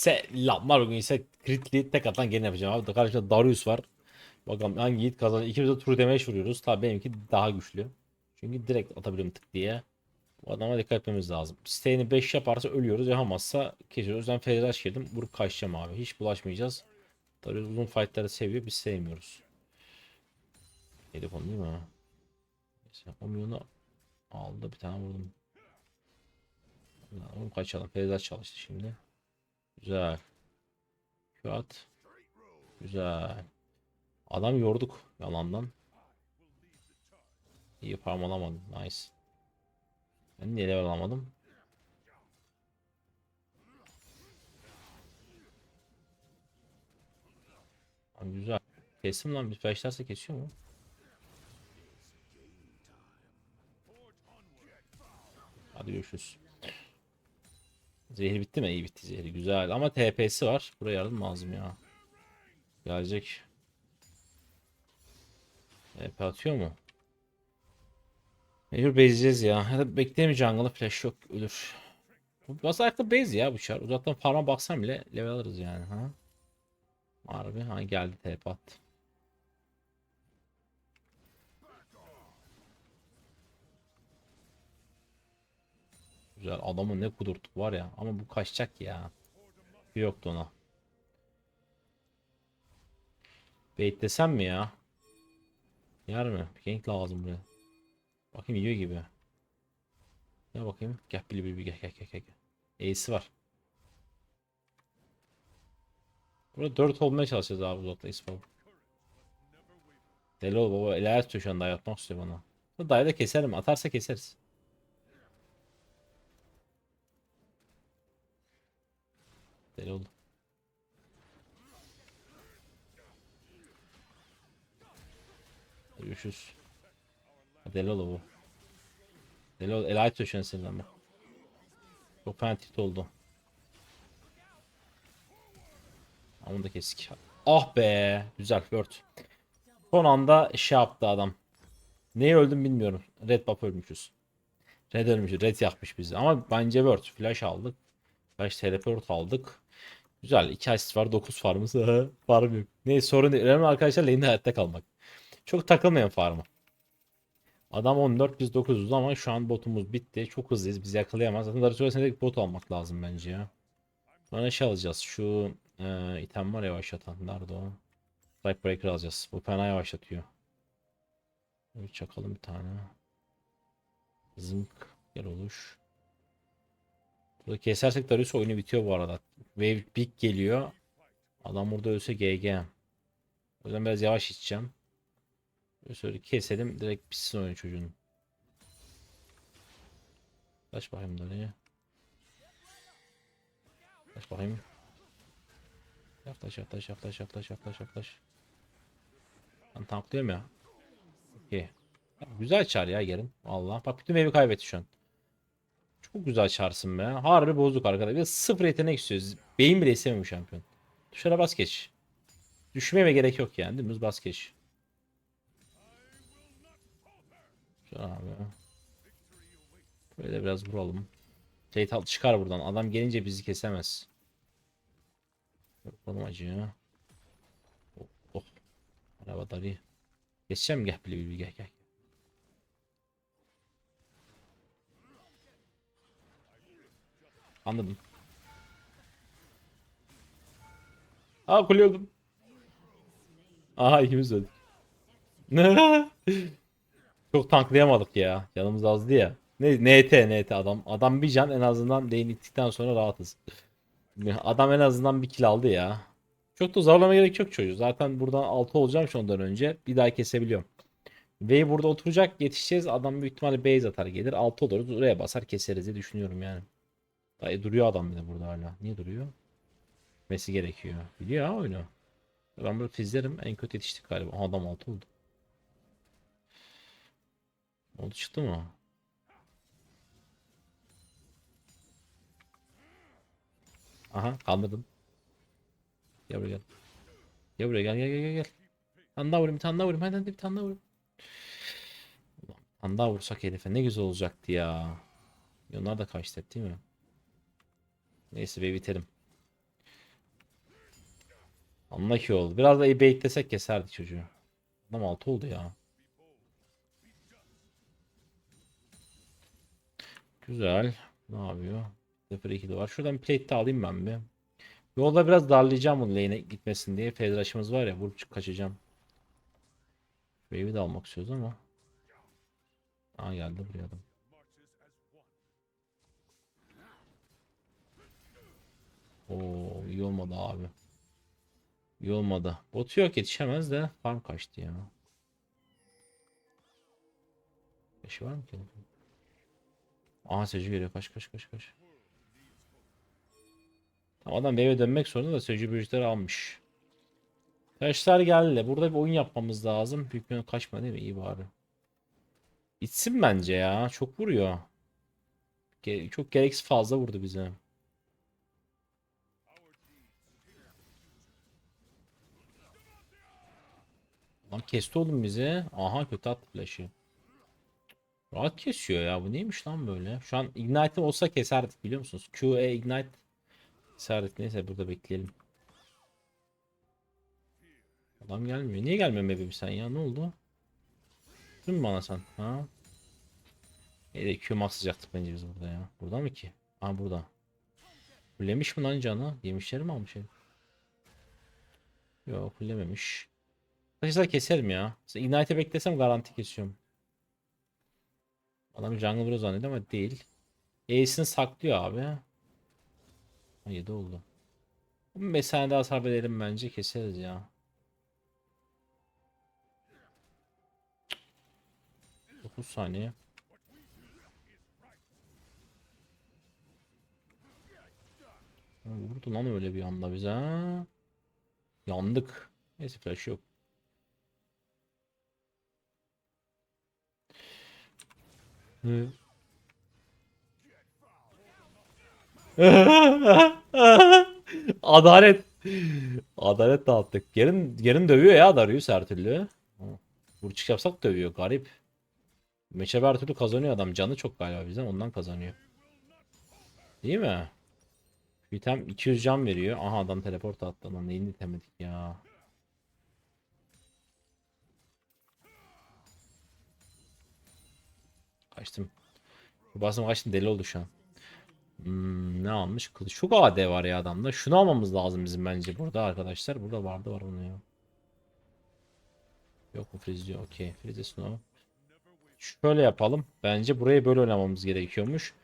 Selamlar bugün ise Critli tek atan gene yapacağım abi. Karşıda Darius var. Bakalım hangi yiğit kazanır. İkimiz de true damage vuruyoruz. Tabii benimki daha güçlü. Çünkü direkt atabiliyorum tık diye. Bu adama dikkat etmemiz lazım. Stay'ini 5 yaparsa ölüyoruz. Yapamazsa kesiyoruz. Yüzden Feridaş girdim. Vurup kaçacağım abi. Hiç bulaşmayacağız. Darius uzun fightları seviyor. Biz sevmiyoruz. Hedef onu değil mi? ha? O milyonu aldı. Bir tane vurdum. Onu kaçalım. Feridaş çalıştı şimdi. Güzel. Şu at. Güzel. Adam yorduk yalandan. İyi farm alamadım. Nice. Ben niye level alamadım? Güzel. Kesim lan bir flashlarsa kesiyor mu? Hadi görüşürüz. Zehri bitti mi? İyi bitti zehri. Güzel. Ama TP'si var. Buraya yardım lazım ya. Gelecek. TP atıyor mu? Mecbur bezeceğiz ya. Ya da bekleyemeyeceğim flash yok. Ölür. Bas ayakta base ya bu çar. Uzaktan farma baksan bile level alırız yani. Ha? Harbi. Ha geldi TP attı. Güzel. Adamı ne kudurttuk var ya. Ama bu kaçacak ya. Yoktu ona. Bait mi ya? Yer mi? Gank lazım buraya. Bakayım yiyor gibi. Ya bakayım. Gel bili bili gel gel gel gel. Ace'i var. Burada 4 olmaya çalışacağız abi uzakta ispa. Deli ol baba. El ayar tutuyor şu anda yatmak istiyor bana. Dayı da keserim. Atarsa keseriz. Deli oldu. Görüşürüz. Deli oldu bu. Deli oldu. El ayet düşen senin ama. Çok penaltı oldu. Onu da kesik. Ah be. Güzel. Word. Son anda şey yaptı adam. Neye öldüm bilmiyorum. Red buff ölmüşüz. Red ölmüş. Red yakmış bizi. Ama bence Word. Flash aldık. Flash teleport aldık. Güzel. 2 asist var. 9 farmımız. Farm yok. Neyse sorun değil. Önemli arkadaşlar lane'de hayatta kalmak. Çok takılmayan farmı. Adam 14 biz 9'uz ama şu an botumuz bitti. Çok hızlıyız. Biz yakalayamaz. Zaten Darius öylesine bot almak lazım bence ya. Sonra şey alacağız. Şu e, item var yavaşlatan. Nerede o? Strike Breaker alacağız. Bu fena yavaşlatıyor. Bir çakalım bir tane. Zınk. Gel oluş. Burada kesersek Darius oyunu bitiyor bu arada. Wave big geliyor. Adam burada ölse GG. O yüzden biraz yavaş içeceğim. Şöyle keselim direkt bitsin oyun çocuğun. Kaç bakayım dönüyor. Kaç bakayım. Yaklaş yaklaş yaklaş yaklaş yaklaş yaklaş. Ben tanklıyorum ya. Okey. Güzel çar ya gelin. Allah. Bak bütün evi kaybetti şu an. Çok güzel çarsın be. Harbi bozuk arkadaşlar. Sıfır yetenek istiyoruz. Beyin bile istemiyor şampiyon. Tuşlara bas geç. Düşmeye gerek yok yani. Dümdüz bas geç. Güzel abi. Böyle biraz vuralım. Şeytal çıkar buradan. Adam gelince bizi kesemez. Yapalım acıyor. Oh, oh. Araba darı. Geçeceğim gel bile gel gel. Anladım. Aa kule öldüm. Aha ikimiz öldük. Çok tanklayamadık ya. Canımız azdı ya. Ne NT NT adam. Adam bir can en azından değin ittikten sonra rahatız. Adam en azından bir kill aldı ya. Çok da zorlama gerek yok çocuğu. Zaten buradan 6 olacağım şu ondan önce. Bir daha kesebiliyorum. Ve burada oturacak yetişeceğiz. Adam büyük ihtimalle base atar gelir. 6 oluruz. Oraya basar keseriz diye düşünüyorum yani. Dayı duruyor adam de burada hala. Niye duruyor? Mesi gerekiyor. Biliyor ha oyunu. Ben burada fizlerim. En kötü yetiştik galiba. Adam 6 oldu. Oldu çıktı mı? Aha kandırdım. Gel buraya gel. Gel buraya gel gel gel gel. gel. Tane daha vurayım bir tane daha vurayım. Hadi bir tane daha vurayım. Ulan, tane daha vursak herife ne güzel olacaktı ya. Onlar da kaçtı değil mi? Neyse be biterim. Anla ki oldu. Biraz da beklesek keserdik çocuğu. Adam altı oldu ya. Güzel. Ne yapıyor? 0-2 de var. Şuradan plate de alayım ben bir. Yolda biraz darlayacağım bunu lane'e gitmesin diye. Fezraşımız var ya vurup kaçacağım. Wave'i de almak istiyoruz ama. Aa geldi buraya adam. Oo iyi olmadı abi. İyi olmadı. Botu yok yetişemez de farm kaçtı ya. Beşi var mı ki? Aha Seju geliyor. Kaç kaç kaç kaç. Tamam adam eve dönmek zorunda da Seju bridge'leri almış. Taşlar geldi. Burada bir oyun yapmamız lazım. Büyük kaçma değil mi? İyi bari. İtsin bence ya. Çok vuruyor. Çok gereksiz fazla vurdu bize. Lan kesti oğlum bizi. Aha kötü attı flash'ı. Rahat kesiyor ya. Bu neymiş lan böyle? Şu an Ignite'im olsa keserdik biliyor musunuz? QE Ignite keserdik. Neyse burada bekleyelim. Adam gelmiyor. Niye gelmiyor bebeğim sen ya? Ne oldu? Dün bana sen? Ha? İyi de Q maxlayacaktık bence biz burada ya. Burada mı ki? Ha burada. Fullemiş mi lan canı? Yemişleri mi almış herif? Yok fullememiş. Arkadaşlar keserim ya. Mesela Ignite'e beklesem garanti kesiyorum. Adam jungle bro zannediyor ama değil. Ace'ini saklıyor abi. Ha, 7 oldu. 15 saniye daha hasar verelim bence keseriz ya. Cık. 9 saniye. Vurdu lan öyle bir anda bize. Yandık. Neyse flash yok. Adalet. Adalet dağıttık. Gelin, gelin dövüyor ya Darius her türlü. Burçuk yapsak dövüyor. Garip. Meçhebe her türlü kazanıyor adam. Canı çok galiba bizden ondan kazanıyor. Değil mi? Item 200 can veriyor. Aha adam teleport attı lan. Neyini itemedik ya. Kaçtım. Basım kaçtım deli oldu şu an. Hmm, ne almış? Kılıç. Çok AD var ya adamda. Şunu almamız lazım bizim bence burada arkadaşlar. Burada vardı var bunu ya. Yok mu diyor. Okey. Freeze Snow. Şöyle yapalım. Bence burayı böyle oynamamız gerekiyormuş.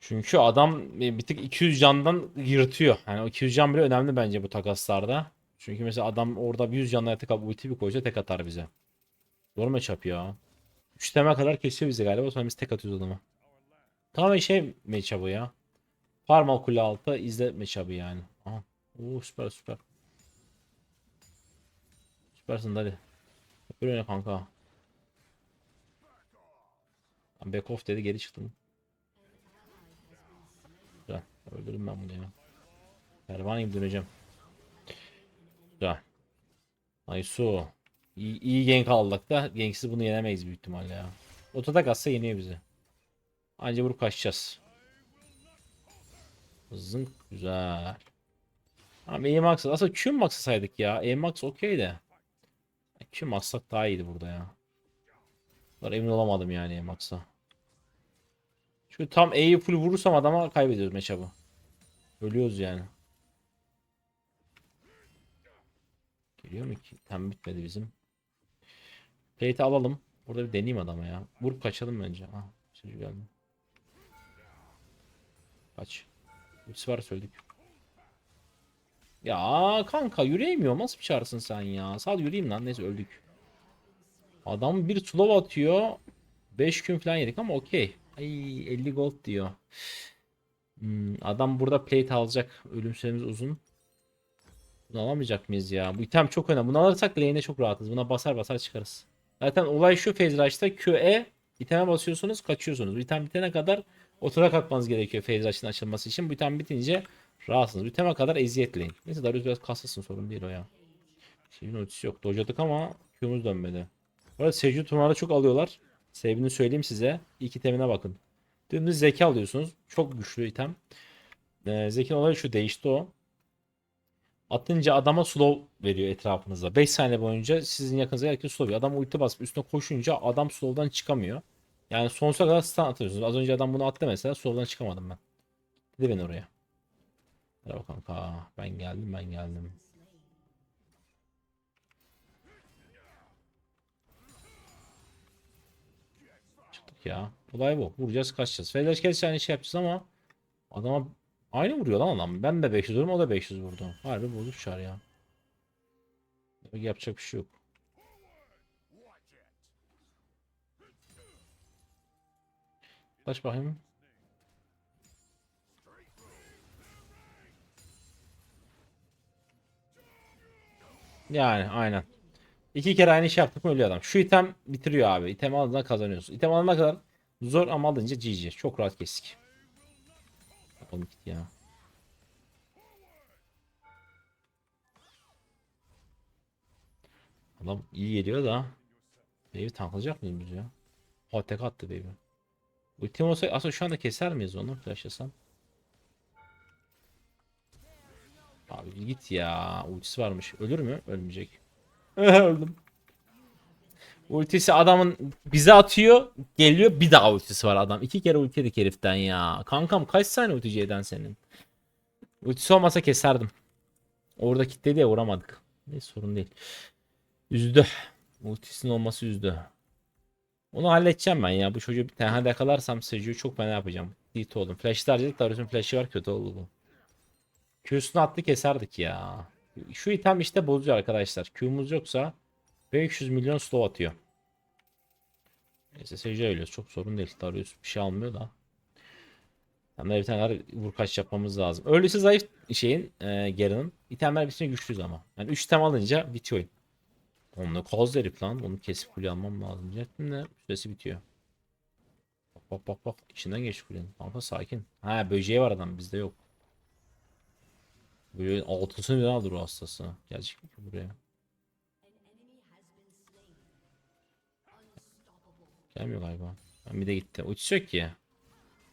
Çünkü adam bir tık 200 candan yırtıyor. Yani o 200 can bile önemli bence bu takaslarda. Çünkü mesela adam orada 100 canla tek ulti bir koysa tek atar bize. Zor matchup ya. 3 teme kadar kesiyor bizi galiba. Sonra biz tek atıyoruz adama. Tamamen şey matchup'ı ya. Parmal kule altı izle matchup'ı yani. Aha. Oo süper süper. Süpersin hadi. Böyle kanka. Back off dedi geri çıktım. Güzel. Öldürürüm ben bunu ya. Pervane gibi döneceğim. Güzel. Aysu. İyi, iyi gank aldık da ganksiz bunu yenemeyiz büyük ihtimalle ya. Otodak atsa yeniyor bizi. Anca vurup kaçacağız. Zınk güzel. Ama max aslında Q maxlasaydık ya. Aim max okey de. Q maxsak daha iyiydi burada ya. Bunlar emin olamadım yani aim max'a. Şu tam E'yi full vurursam adama kaybediyoruz matchup'ı. Ölüyoruz yani. Geliyor mu ki? Tam bitmedi bizim. Plate'i alalım. Burada bir deneyeyim adama ya. Vurup kaçalım bence. Ah, çocuğu geldi. Kaç. Ultisi var söyledik. Ya kanka yürüyemiyor. Nasıl bir çağırsın sen ya? Sal yürüyeyim lan. Neyse öldük. Adam bir slow atıyor. 5 gün falan yedik ama okey. Ay 50 gold diyor. Hmm, adam burada plate alacak. Ölüm süremiz uzun. Bunu alamayacak mıyız ya? Bu item çok önemli. Bunu alırsak lane'e çok rahatız. Buna basar basar çıkarız. Zaten olay şu rush'ta QE iteme basıyorsunuz kaçıyorsunuz. Bu item bitene kadar oturak atmanız gerekiyor rush'ın açılması için. Bu item bitince rahatsınız. Biteme kadar eziyetleyin. Neyse Darius biraz kasılsın sorun değil o ya. Şeyin ultisi yok. Dojadık ama Q'muz dönmedi. Bu arada Seju turnuvaları çok alıyorlar. Sebebini söyleyeyim size. İlk itemine bakın. Dümdüz zeka alıyorsunuz. Çok güçlü item. Ee, Zeki'nin olayı şu değişti o. Atınca adama slow veriyor etrafınıza. 5 saniye boyunca sizin yakınıza herkes slow veriyor. Adam ulti basıp üstüne koşunca adam slow'dan çıkamıyor. Yani sonsuza kadar stun atıyorsunuz. Az önce adam bunu attı mesela slow'dan çıkamadım ben. Dedi beni oraya. Hadi bakalım. Aa, ben geldim ben geldim. Çıktık ya. Olay bu. Vuracağız kaçacağız. Kez aynı şey yapacağız ama adama aynı vuruyor lan adam. Ben de 500 vurdum o da 500 vurdu. Harbi bozuk çar ya. Yapacak bir şey yok. Kaç bakayım. Yani aynen. İki kere aynı şey yaptık mı ölüyor adam. Şu item bitiriyor abi. İtem aldığında kazanıyorsun. İtem alana kadar zor ama alınca GG. Çok rahat kestik. Gitti ya. Adam iyi geliyor da. Baby tanklayacak mıyım biz ya? O attı baby. Ultim olsa aslında şu anda keser miyiz onu flashlasam? Abi git ya. Ultisi varmış. Ölür mü? Ölmeyecek. Öldüm. Ultisi adamın bize atıyor. Geliyor bir daha ultisi var adam. İki kere ulti yedik heriften ya. Kankam kaç saniye ultici eden senin? Ultisi olmasa keserdim. Orada kilitledi ya vuramadık. Ne sorun değil. Üzdü. Ultisinin olması üzdü. Onu halledeceğim ben ya. Bu çocuğu bir tane yakalarsam Seju'yu çok fena yapacağım. Dit oldum. Flash'ı harcadık da Darius'un flash'ı var kötü oldu bu. Q'sunu attı keserdik ya. Şu item işte bozuyor arkadaşlar. Q'muz yoksa 500 milyon slow atıyor. Seju'ya ölüyoruz. Çok sorun değil. Darius bir şey almıyor da. Ama bir tane vur kaç yapmamız lazım. Öyleyse zayıf şeyin e, Garen'ın. İtemler bitince güçlüyüz ama. Yani 3 item alınca bitiyor oyun. Onu koz herif lan. Onu kesip kule almam lazım. Diyecektim de süresi bitiyor. Bak bak bak bak. İçinden geç kulenin. Kanka sakin. Ha böceği var adam bizde yok. Böyle altısını bir alır o hastası. Gelecek mi buraya? Gelmiyor galiba. Bir de gitti. Yok ki.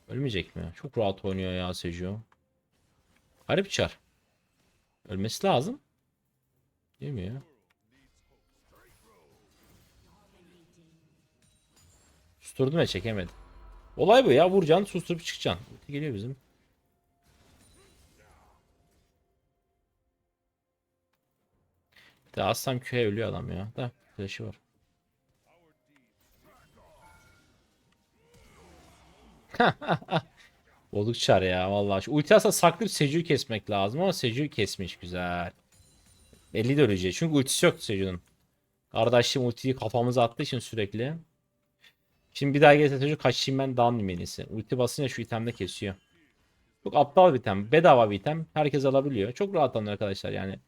Ölmeyecek mi? Çok rahat oynuyor ya Seju. Garip çar. Ölmesi lazım. Değil mi ya? Susturdum ve çekemedim. Olay bu ya. Vuracaksın susturup çıkacaksın. Geliyor bizim. Bir de assam köye ölüyor adam ya. Da flash'ı var. Olduk çar ya vallahi. Şu ulti aslında saklayıp Seju'yu kesmek lazım ama Seju'yu kesmiş güzel. Belli de. Çünkü ultisi yok Seju'nun. Kardeşim ultiyi kafamıza attığı için sürekli. Şimdi bir daha gelse Seju kaçayım ben down menisi. Ulti basınca şu itemde kesiyor. Çok aptal bir item. Bedava bir item. Herkes alabiliyor. Çok rahat alınır arkadaşlar yani.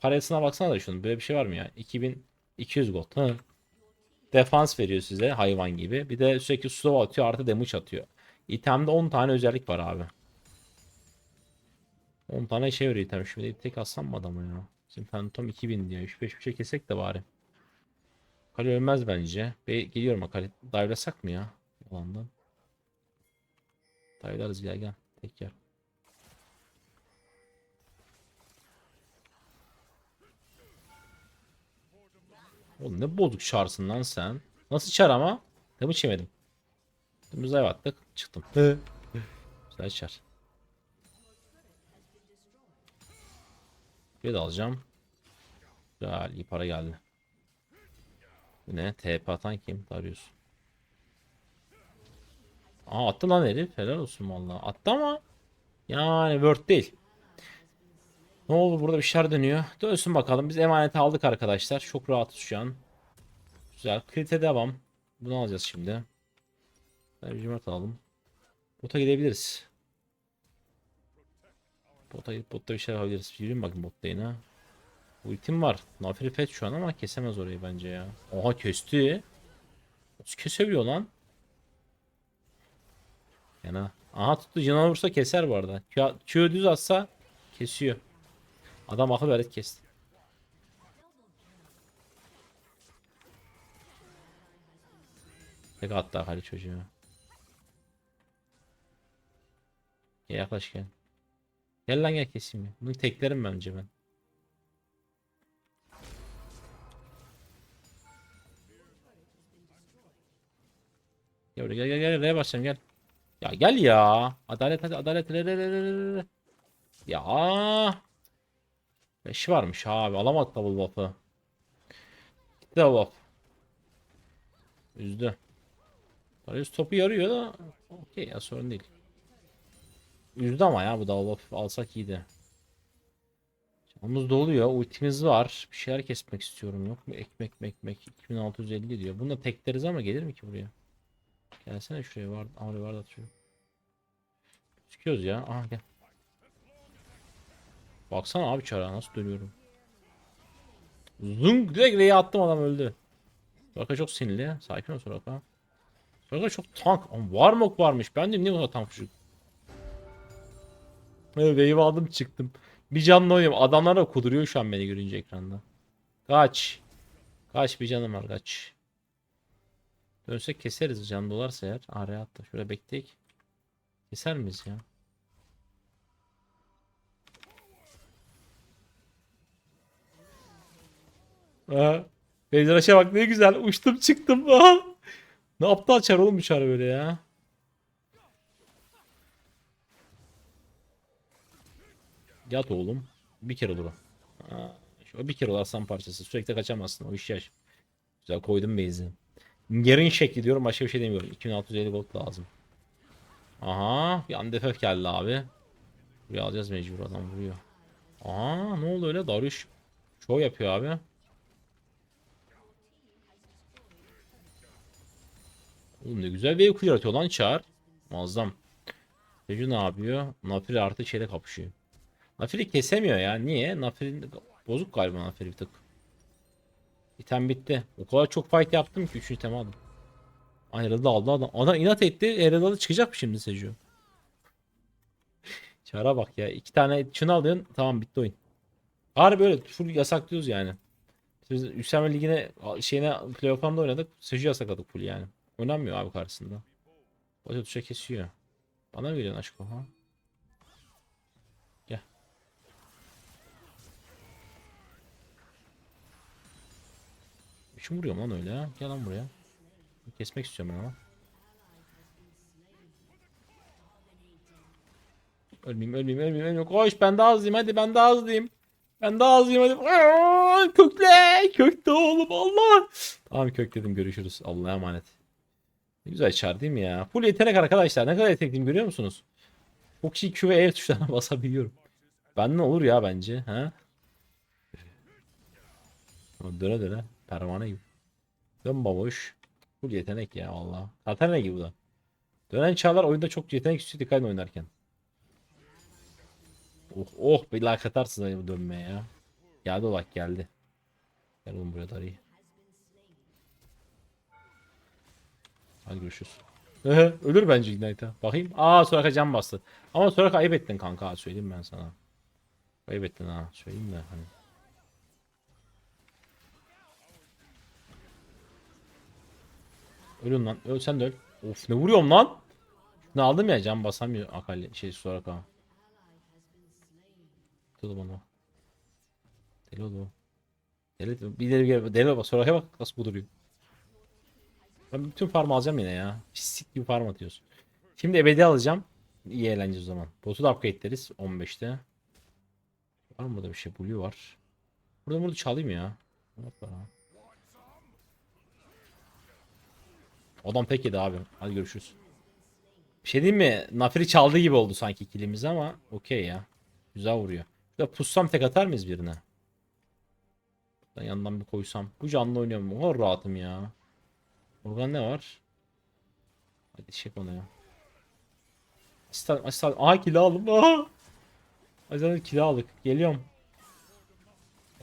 Parasına baksana da şunun. Böyle bir şey var mı ya? 2200 gold. Hı. Defans veriyor size hayvan gibi. Bir de sürekli slow atıyor artı damage atıyor. İtemde 10 tane özellik var abi. 10 tane şey veriyor item. Şimdi tek atsam mı adamı ya? Bizim Phantom 2000 diyor. 3-5 bir şey kesek de bari. Kale ölmez bence. Be geliyorum Akali. Dive'lasak mı ya? Yalandan. Dive'larız gel gel. Tek yer. Oğlum ne bozuk çarsın lan sen. Nasıl çar ama? Ne yemedim. Dümdüz dive attık. Çıktım. Güzel çar. Bir de alacağım. Güzel iyi para geldi. Bu ne? TP atan kim? Darius. Aa attı lan herif. Helal olsun vallahi. Attı ama yani word değil. Ne oldu burada bir şeyler dönüyor. Dönsün bakalım. Biz emaneti aldık arkadaşlar. Çok rahatız şu an. Güzel. Krite devam. Bunu alacağız şimdi. Tercümat alalım. Bota gidebiliriz. Bota gidip botta bir şey yapabiliriz. Yürüyün bakın botta yine. Ultim var. Nafiri Fetch şu an ama kesemez orayı bence ya. Oha kesti. Kesebiliyor lan? Yana. Aha tuttu. Canavar vursa keser bu arada. Q, Q düz atsa kesiyor. Adam akıl verip kesti. Tek attı hali çocuğu. Gel yaklaş gel. Gel lan gel keseyim ya. Bunu teklerim bence ben. Gel gel gel gel R'ye basacağım gel. Ya gel ya. Adalet hadi adalet re re re re re. Ya. Beş varmış abi. Alamadı double buff'ı. Gitti double buff. Üzdü. Darius topu yarıyor da. Okey ya sorun değil. Üzdü ama ya bu buff alsak iyiydi. Canımız doluyor. Ultimiz var. Bir şeyler kesmek istiyorum. Yok mu? Ekmek mekmek. 2650 diyor. Bunu da tekleriz ama gelir mi ki buraya? Gelsene şuraya var. Oraya var da atıyor. Çıkıyoruz ya. Aha gel. Baksana abi çara nasıl dönüyorum. Zung direkt R'ye attım adam öldü. Soraka çok sinirli. Sakin ol Soraka. Soraka çok tank. Ama var mı ok varmış. Ben de niye bu kadar tank çocuk. Evet wave aldım çıktım. Bir canlı oynuyorum. Adamlar da kuduruyor şu an beni görünce ekranda. Kaç. Kaç bir canım var kaç. Dönsek keseriz can dolarsa eğer. Araya attı. Şöyle bekleyek. Keser miyiz ya? Aa, Beyzaraş'a bak ne güzel. Uçtum çıktım. Aa. Ne yaptı açar oğlum bu çar böyle ya? Yat oğlum. Bir kere olur o. Bir kere aslan parçası. Sürekli kaçamazsın. O iş yaş. Güzel koydum base'i. Yerin şekli diyorum. Başka bir şey demiyorum. 2650 gold lazım. Aha. Bir anda FF geldi abi. Buraya alacağız mecbur adam vuruyor. Aa ne oldu öyle? Darius show yapıyor abi. Oğlum ne güzel bir wave yaratıyor lan Çağır. Muazzam. Seju ne yapıyor? Nafiri artı şeyle kapışıyor. Nafiri kesemiyor ya. Niye? Nafiri bozuk galiba Nafiri bir tık. İtem bitti. O kadar çok fight yaptım ki 3. item aldım. Ay Herald'ı aldı adam. Adam inat etti. Herald'ı çıkacak mı şimdi Seju? Çara bak ya. iki tane şunu alıyorsun. Tamam bitti oyun. Harbi böyle full yasaklıyoruz yani. Biz Yükselme Ligi'ne şeyine playoff'larda oynadık. Seju yasakladık full yani. Oynanmıyor abi karşısında. Başa tuşa kesiyor. Bana mı veriyorsun aşk o ha? Kim vuruyor lan öyle ha? Gel lan buraya. Kesmek istiyorum ben ama. Ölmeyeyim ölmeyeyim ölmeyeyim ölmeyeyim. Koş ben daha hızlıyım hadi ben daha hızlıyım. Ben daha hızlıyım hadi. Aa, kökle. Kökte oğlum Allah. Tamam kökledim görüşürüz. Allah'a emanet. Ne güzel çar değil mi ya? Full yetenek arkadaşlar. Ne kadar yetenekliyim görüyor musunuz? Çok iyi Q ve E tuşlarına basabiliyorum. Benden olur ya bence. Ha? Döne döne. Pervane gibi. Dön baboş. Full yetenek ya valla. Ne gibi bu da. Dönen çağlar oyunda çok yetenek üstü dikkat oynarken. Oh oh bir like atarsın bu dönmeye ya. Geldi o bak geldi. Gel oğlum buraya darayı. Hadi görüşürüz. Ölür bence Ignite'a. Bakayım. Aa Soraka can bastı. Ama Soraka ayıp ettin kanka. Söyleyeyim ben sana. Ayıp ettin ha. Söyleyeyim de hani. Ölün lan. Öl sen de öl. Of ne vuruyorum lan. Ne aldım ya can basamıyor Akali şey Soraka. Dur bana. Deli oldu. Deli bir deli gel. Deli bak Soraka'ya bak nasıl duruyor. Ben bütün farm alacağım yine ya. Pislik gibi farm atıyoruz. Şimdi ebedi alacağım. İyi eğlence o zaman. Botu da upgrade ederiz 15'te. Var mı burada bir şey? Blue var. Burada burada çalayım ya. Yok var ha. Adam tek yedi abi. Hadi görüşürüz. Bir şey diyeyim mi? Nafiri çaldı gibi oldu sanki ikilimiz ama okey ya. Güzel vuruyor. Şurada pussam tek atar mıyız birine? Ben yandan bir koysam. Bu canlı oynuyorum. O kadar rahatım ya. Organ ne var? Hadi çek onu ya. Asistan, asistan. Aha kilo aldım. Aha. Asistan kilo aldık. Geliyorum.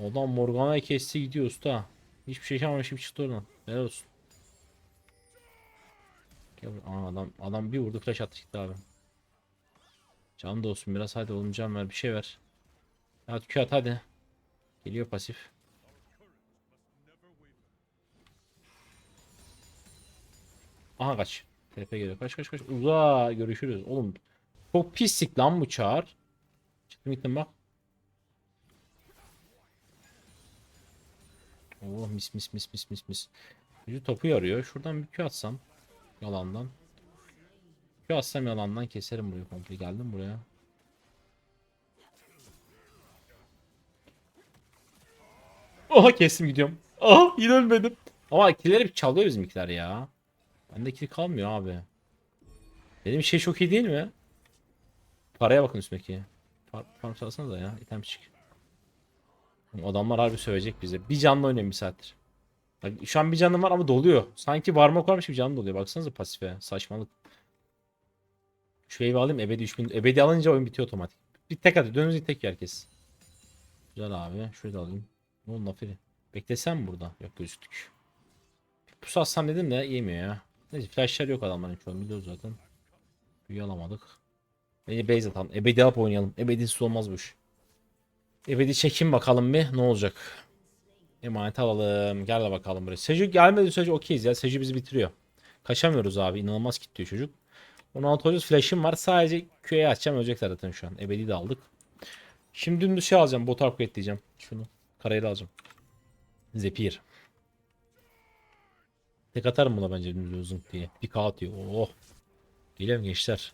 Adam Morgana kesti gidiyor usta. Hiçbir şey yapmamış gibi çıktı oradan. Helal olsun. Aa, adam adam bir vurdu flash attı çıktı abi. Can da olsun biraz hadi oğlum can ver bir şey ver. At Q at hadi. Geliyor pasif. Aha kaç. TP geliyor. Kaç kaç kaç. Uza görüşürüz. Oğlum çok pislik lan bu çağır. Çıktım gittim bak. Oh mis mis mis mis mis mis. Yüzü topu yarıyor. Şuradan bir Q atsam. Yalandan. Şu atsam yalandan keserim burayı komple. Geldim buraya. Oha kestim gidiyorum. Aha yine ölmedim. Ama killeri bir çalıyor bizimkiler ya. Bende kill kalmıyor abi. Benim şey çok iyi değil mi? Paraya bakın üstündeki. Farm çalsana da ya. item çık. Adamlar harbi sövecek bize. Bir canlı oynuyorum bir saattir. Bak, şu an bir canım var ama doluyor. Sanki varmak varmış gibi canım doluyor. Baksanıza pasife. Saçmalık. Şu evi alayım. Ebedi 3000. Ebedi alınca oyun bitiyor otomatik. Bir tek atıyor. Dönünce tek herkes. Güzel abi. Şurayı da alayım. Ne oldu Nafiri? Beklesem burada? Yok gözüktük. Pusu atsam dedim de yemiyor ya. Neyse flashlar yok adamların an biliyoruz zaten. Büyü alamadık. Beni base atalım. Ebedi alıp oynayalım. Ebedisiz olmaz bu iş. Ebedi çekim bakalım bir ne olacak. Emanet alalım. Gel de bakalım buraya. Seju gelmedi sürece okeyiz ya. Seju bizi bitiriyor. Kaçamıyoruz abi. İnanılmaz kilitliyor çocuk. 16 oyuncu flash'ım var. Sadece Q'ye açacağım. Ölecek zaten şu an. Ebedi de aldık. Şimdi dümdüz şey alacağım. Bot upgrade diyeceğim. Şunu. Karayeli alacağım. Zephyr. Tek atarım buna bence dümdüz uzun diye. Bir K atıyor. Oh. Geliyorum gençler.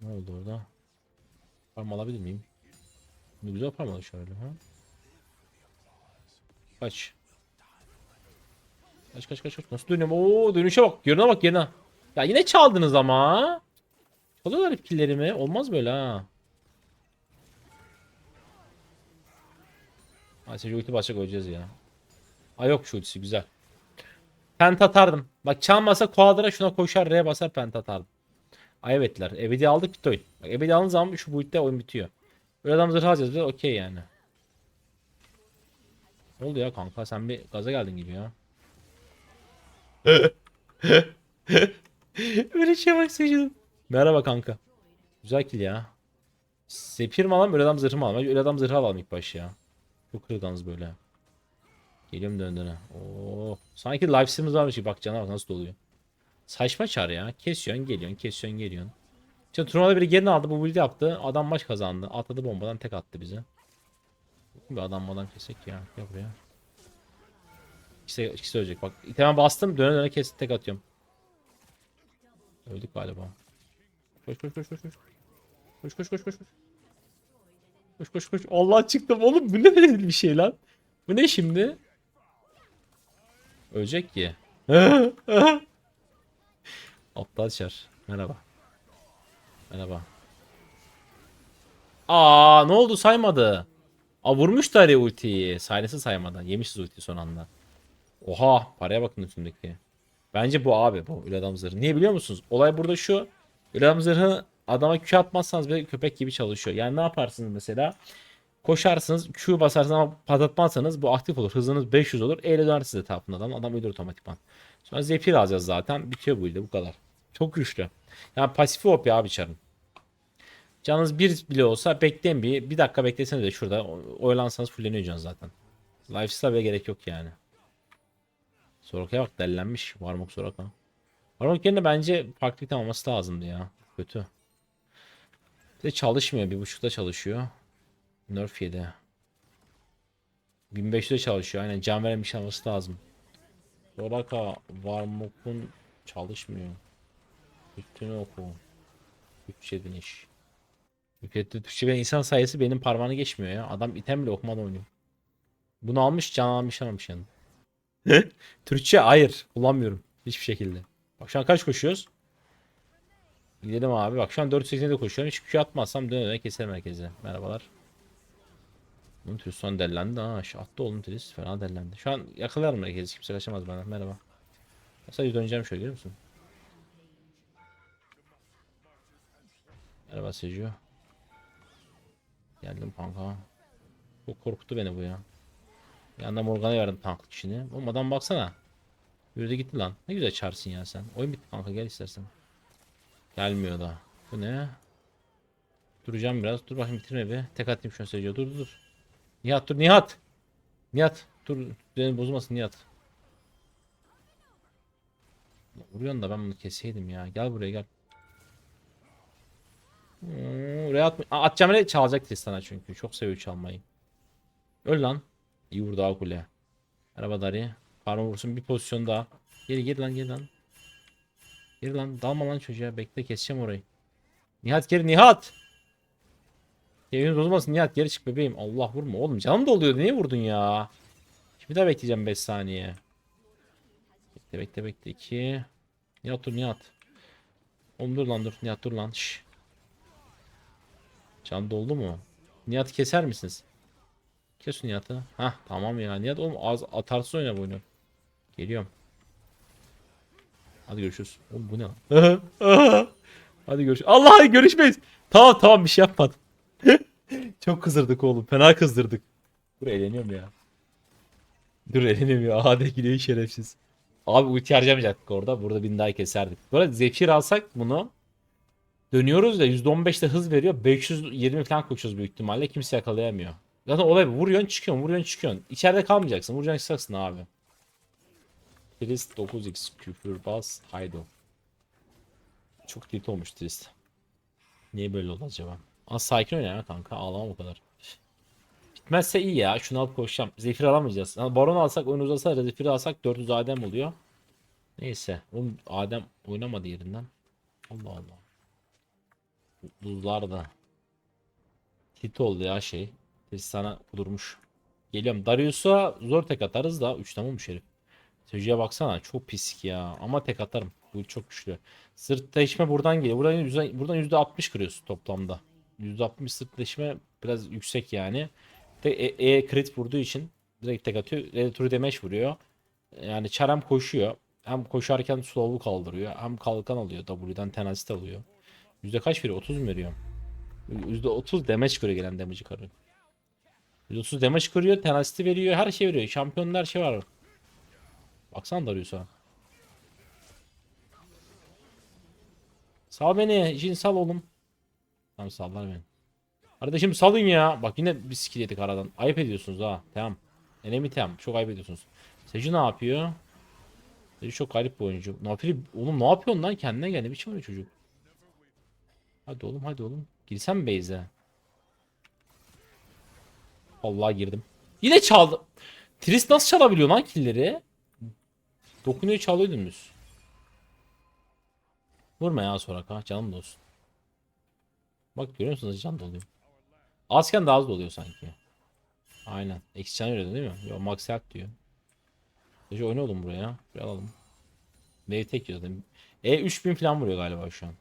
Ne oldu orada? Farm alabilir miyim? Ne güzel farm alıyor şöyle ha. Kaç. Kaç kaç kaç kaç. Nasıl dönüyorum? Oo dönüşe bak. Yerine bak yerine. Ya yine çaldınız ama. Çalıyorlar hep killerimi. Olmaz böyle ha. Ay sen ulti başa koyacağız ya. Ay yok şu ultisi güzel. Pent atardım. Bak çalmasa quadra şuna koşar R'ye basar pent atardım. Ay evetler. Ebedi aldık bitti oyun. Bak ebedi aldığın zaman şu build'de oyun bitiyor. Öyle adam zırh alacağız. Okey yani. Ne oldu ya kanka? Sen bir gaza geldin gibi ya. Öyle şey bak seçildim. Merhaba kanka. Güzel kill ya. Sepir mi alalım öyle adam zırhı mı alalım? Öyle adam zırhı alalım ilk baş ya. Çok kırılganız böyle. Geliyorum döndüğüne. Oo. Sanki live stream'imiz varmış gibi bak cana bak nasıl doluyor. Saçma çar ya. Kesiyorsun geliyorsun kesiyorsun geliyorsun. Şimdi turnuvada biri gelin aldı bu build yaptı. Adam maç kazandı. Atladı bombadan tek attı bize. Bir adam adam kesek ya. Gel buraya. İkisi, ikisi ölecek bak. İtemem bastım döne döne kes tek atıyorum. Öldük galiba. Koş koş koş koş koş. Koş koş koş koş. koş. Koş koş. Allah çıktım oğlum bu ne bir şey lan. Bu ne şimdi? Ölecek ki. Aptal çar. Merhaba. Merhaba. Aa ne oldu saymadı. Aa vurmuş da ultiyi. Saynesi saymadan. Yemişiz ultiyi son anda. Oha paraya bakın üstündeki. Bence bu abi bu öyle adam zırhı. Niye biliyor musunuz? Olay burada şu. Öyle adam zırhı adama Q atmazsanız bile köpek gibi çalışıyor. Yani ne yaparsınız mesela? Koşarsınız Q basarsınız ama patlatmazsanız bu aktif olur. Hızınız 500 olur. E ile dönersiniz etrafında adam. Adam ölür otomatikman. Sonra Zephyr alacağız zaten. Bitiyor bu ilde bu kadar. Çok güçlü. Yani pasifi OP abi çarın. Canınız bir bile olsa bekleyin bir. Bir dakika bekleseniz de şurada. Oylansanız fulleniyor zaten. Lifesteal'a bile gerek yok yani. Soraka'ya bak dellenmiş. Varmok Soraka. Varmok yerine bence farklı olması lazımdı ya. Kötü. Bir de çalışmıyor. Bir buçukta çalışıyor. Nerf yedi. 1500'de çalışıyor. Aynen can veren bir şey lazım. Soraka Varmok'un çalışmıyor. Üstünü oku. Türkçe diniş. Ülkede Türkçe ve insan sayısı benim parmağını geçmiyor ya. Adam item bile okumadan oynuyor. Bunu almış can almış almış yani. Türkçe hayır kullanmıyorum. Hiçbir şekilde. Bak şu an kaç koşuyoruz? Gidelim abi. Bak şu an 480'de koşuyorum. Hiç Q atmazsam dönerek keserim herkese. Merhabalar. Bunun Tristan dellendi ha. Şu attı oğlum Tris. Fena dellendi. Şu an yakalarım herkesi. Kimse kaçamaz bana. Merhaba. Sadece döneceğim şöyle görüyor musun? Merhaba Seju. Geldim kanka. Çok korkuttu beni bu ya. Yanında Morgan'a verdim tanklık işini. Oğlum adam baksana. Yürüdü gitti lan. Ne güzel çarsın ya sen. Oyun bitti kanka gel istersen. Gelmiyor da. Bu ne? Duracağım biraz. Dur bakayım bitirme bir. Tek atayım şu an Seju'ya. Dur dur. Nihat dur Nihat. Nihat. Dur. Düzeni bozulmasın Nihat. Vuruyorsun da ben bunu keseydim ya. Gel buraya gel. Hmm, Oraya atma. Aa, çalacak Tristan'a çünkü. Çok seviyor çalmayı. Öl lan. İyi vurdu ha kule. Merhaba Dari. Parma vursun bir pozisyon daha. Geri geri lan geri lan. Geri lan dalma lan çocuğa bekle keseceğim orayı. Nihat geri Nihat. Evin bozulmasın Nihat geri çık bebeğim. Allah vurma oğlum canım doluyor niye vurdun ya? Şimdi daha bekleyeceğim 5 saniye. Bekle bekle bekle 2. Nihat dur Nihat. Oğlum dur lan dur Nihat dur lan. Şş. Can doldu mu? Nihat keser misiniz? Kes Nihat'ı. Hah tamam ya. Nihat oğlum az atarsız oyna bu oyunu. Geliyorum. Hadi görüşürüz. Oğlum bu ne? Hadi görüş. Allah görüşmeyiz. Tamam tamam bir şey yapmadım. Çok kızdırdık oğlum. Fena kızdırdık. Dur eğleniyorum ya. Dur eğleniyorum ya. Hadi gidiyor şerefsiz. Abi ulti harcamayacaktık orada. Burada bin daha keserdik. Böyle zefir alsak bunu. Dönüyoruz da %15'te hız veriyor. 520 falan koşuyoruz büyük ihtimalle. Kimse yakalayamıyor. Zaten olay bu. Vuruyorsun çıkıyorsun. Vuruyorsun çıkıyorsun. İçeride kalmayacaksın. Vuracaksın çıkacaksın abi. Trist 9x küfürbaz Haydo. Çok tilt olmuş Trist. Niye böyle oldu acaba? Az sakin oyna ya kanka ağlama o kadar. Bitmezse iyi ya şunu alıp koşacağım. Zefir alamayacağız. Yani baron alsak oyun uzasa Zefir alsak 400 Adem oluyor. Neyse. Oğlum Adem oynamadı yerinden. Allah Allah. Buzlar da. Hit oldu ya şey. Tristan'a kudurmuş. Geliyorum. Darius'a zor tek atarız da 3 olmuş herif. Sözcüye baksana çok pis ya. Ama tek atarım. Bu çok güçlü. Sırt değişme buradan geliyor. Buradan yüzde, buradan yüzde 60 kırıyorsun toplamda. Yüzde 60 sırt değişme biraz yüksek yani. De e, e crit vurduğu için direkt tek atıyor. Retro damage vuruyor. Yani Çarem koşuyor. Hem koşarken slow'u kaldırıyor. Hem kalkan alıyor. W'den tenacity alıyor. Yüzde kaç veriyor? 30 mu veriyor? Yüzde 30 damage göre gelen damage'i karıyor. Yüzde 30 damage kırıyor. Tenacity veriyor. Her şey veriyor. Şampiyonlar şey var. Baksana Darius'a. Sal beni. Jin sal oğlum. Tamam sallar beni. Kardeşim salın ya. Bak yine bir skill yedik aradan. Ayıp ediyorsunuz ha. Tamam. Enemy tamam. Çok ayıp ediyorsunuz. Seju ne yapıyor? Seju çok garip bir oyuncu. Nafili oğlum ne yapıyorsun lan? Kendine gel. Ne biçim oynuyor çocuk? Hadi oğlum hadi oğlum. Girsem base'e. Allah girdim. Yine çaldı. Tris nasıl çalabiliyor lan killleri? Dokunuyor çalıyor dümdüz. Vurma ya sonra ha canım da olsun. Bak görüyor musunuz can doluyor. Azken daha az doluyor sanki. Aynen. Eksi can öyle değil mi? Yo max health diyor. Önce oyna oğlum buraya. Buraya alalım. Wave tek yiyor zaten. E 3000 falan vuruyor galiba şu an.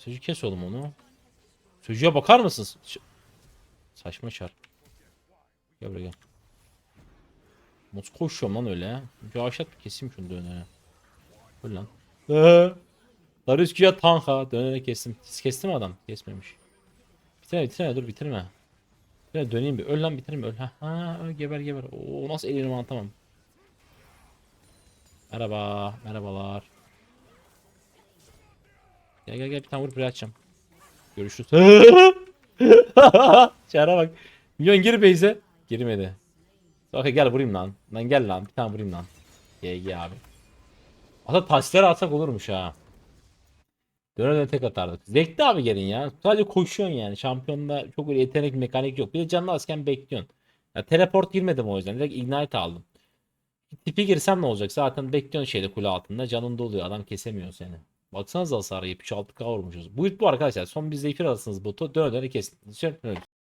Sözcü kes oğlum onu. Sözcüye bakar mısınız? Ç- Saçma şar. Gel buraya gel. Nasıl koşuyorum lan öyle? Yavaşlat bir keseyim şunu dönene. Öl lan. Eee. Darius güya tanka. Dönene kestim. Siz kesti mi adam? Kesmemiş. Bitirme bitirme dur bitirme. Bir döneyim bir. Öl lan bitirme öl. Ha, ha öl, geber geber. Oo nasıl elini anlatamam. Merhaba. Merhabalar. Gel gel gel bir tane vurup buraya açacağım. Görüşürüz. Çağrı bak. Milyon gir base'e. Girmedi. Okey gel vurayım lan. Lan gel lan. Bir tane vurayım lan. GG abi. Aslında taşları atsak olurmuş ha. Döne döne tek atardık. Zevkli abi gelin ya. Sadece koşuyorsun yani. Şampiyonda çok öyle yetenek mekanik yok. Bir de canlı asken bekliyorsun. Ya teleport girmedim o yüzden. Direkt ignite aldım. Tipi girsem ne olacak? Zaten bekliyorsun şeyde kule altında. Canın doluyor. Adam kesemiyor seni. Baksanıza hasarı 76k vurmuşuz. Bu bu arkadaşlar. Son bir zefir alırsınız botu. Döne döne kesin.